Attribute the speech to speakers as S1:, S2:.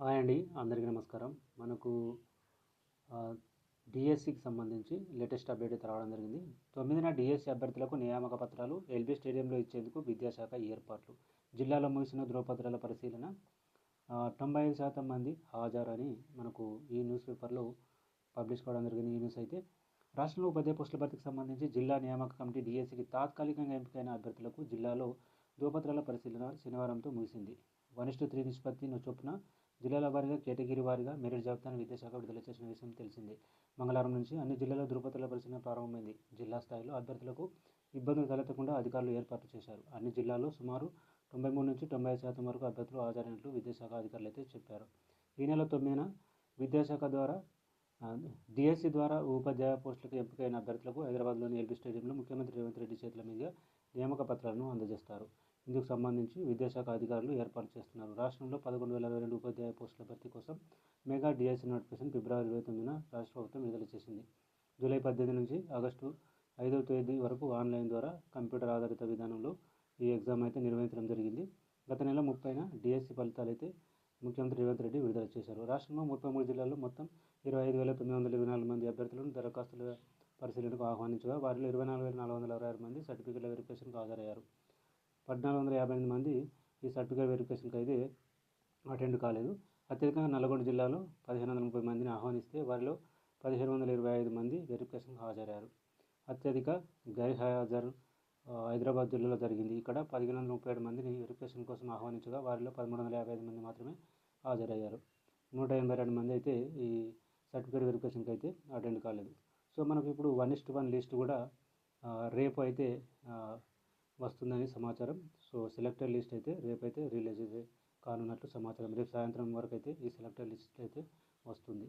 S1: Hi అండి అందరికీ నమస్కారం. మనకు డిఎస్సికి సంబంధించి లేటెస్ట్ అప్డేట్ అయితే రావడం జరిగింది. తొమ్మిదిన డిఎస్సి అభ్యర్థులకు నియామక పత్రాలు ఎల్బీ స్టేడియంలో ఇచ్చేందుకు విద్యాశాఖ ఏర్పాట్లు. జిల్లాలో ముగిసిన ధ్రువపత్రాల పరిశీలన తొంభై ఐదు శాతం మంది హాజరని మనకు ఈ న్యూస్ పేపర్లో పబ్లిష్ కావడం జరిగింది. ఈ న్యూస్ అయితే రాష్ట్రంలో ఉపాధ్యాయ పోస్టుల భర్తీకి సంబంధించి జిల్లా నియామక కమిటీ డిఎస్సికి తాత్కాలికంగా ఎంపికైన అభ్యర్థులకు జిల్లాలో ధ్రువపత్రాల పరిశీలన శనివారంతో ముగిసింది. వన్ త్రీ నిష్పత్తి చొప్పున జిల్లాల వారీగా కేటగిరీ వారీగా మెరిట్ జాబితాను విద్యాశాఖ విడుదల చేసిన విషయం తెలిసిందే. మంగళవారం నుంచి అన్ని జిల్లాల్లో ధృవపత్రాల పరిశీలన ప్రారంభమైంది. జిల్లా స్థాయిలో అభ్యర్థులకు ఇబ్బందులు తలెత్తకుండా అధికారులు ఏర్పాటు చేశారు. అన్ని జిల్లాల్లో సుమారు తొంభై మూడు నుంచి తొంభై ఐదు శాతం వరకు అభ్యర్థులు హాజరైనట్లు విద్యాశాఖ అధికారులు అయితే చెప్పారు. ఈ నెల తొమ్మిదిన విద్యాశాఖ ద్వారా డిఎస్సి ద్వారా ఉపాధ్యాయ పోస్టులకు ఎంపికైన అభ్యర్థులకు హైదరాబాద్లోని ఎల్బీ స్టేడియంలో ముఖ్యమంత్రి రేవంత్ రెడ్డి చేతుల మీదుగా నియామక పత్రాలను అందజేస్తారు. ఇందుకు సంబంధించి విద్యాశాఖ అధికారులు ఏర్పాటు చేస్తున్నారు. రాష్ట్రంలో పదకొండు వేల ఇరవై రెండు ఉపాధ్యాయ పోస్టుల భర్తీ కోసం మెగా డిఎస్సీ నోటిఫికేషన్ ఫిబ్రవరి ఇరవై తొమ్మిదిన రాష్ట్ర ప్రభుత్వం విడుదల చేసింది. జూలై పద్దెనిమిది నుంచి ఆగస్టు ఐదవ తేదీ వరకు ఆన్లైన్ ద్వారా కంప్యూటర్ ఆధారిత విధానంలో ఈ ఎగ్జామ్ అయితే నిర్వహించడం జరిగింది. గత నెల ముప్పైన డిఎస్సి ఫలితాలు అయితే ముఖ్యమంత్రి రేవంత్ రెడ్డి విడుదల చేశారు. రాష్ట్రంలో ముప్పై మూడు జిల్లాల్లో మొత్తం ఇరవై ఐదు వేల తొమ్మిది వందల ఇరవై నాలుగు మంది అభ్యర్థులను దరఖాస్తుల పరిశీలనకు ఆహ్వానించగా వారిలో ఇరవై నాలుగు వేల నాలుగు వందల అరవై ఆరు మంది సర్టిఫికేట్ల వెరిఫికేషన్కు హాజరయ్యారు. పద్నాలుగు వందల యాభై ఎనిమిది మంది ఈ సర్టిఫికేట్ వెరిఫికేషన్కి అయితే అటెండ్ కాలేదు. అత్యధికంగా నల్గొండ జిల్లాలో పదిహేను వందల ముప్పై మందిని ఆహ్వానిస్తే వారిలో పదిహేను వందల ఇరవై ఐదు మంది వెరిఫికేషన్కి హాజరయ్యారు. అత్యధిక గైర్హాజరు ఆ, హైదరాబాద్ జిల్లాలో జరిగింది. ఇక్కడ పదిహేను వందల ముప్పై ఏడు మందిని వెరిఫికేషన్ కోసం ఆహ్వానించగా వారిలో పదమూడు వందల యాభై ఐదు మంది మాత్రమే హాజరయ్యారు. నూట ఎనభై రెండు మంది అయితే ఈ సర్టిఫికేట్ వెరిఫికేషన్కి అయితే అటెండ్ కాలేదు. సో మనకు ఇప్పుడు వన్ ఇస్ట్ వన్ లిస్ట్ కూడా రేపు అయితే వస్తుందని సమాచారం. సో సెలెక్టెడ్ లిస్ట్ అయితే రేపైతే రిలీజ్ అయితే కానున్నట్లు సమాచారం. రేపు సాయంత్రం వరకు అయితే ఈ సెలెక్టెడ్ లిస్ట్ అయితే వస్తుంది.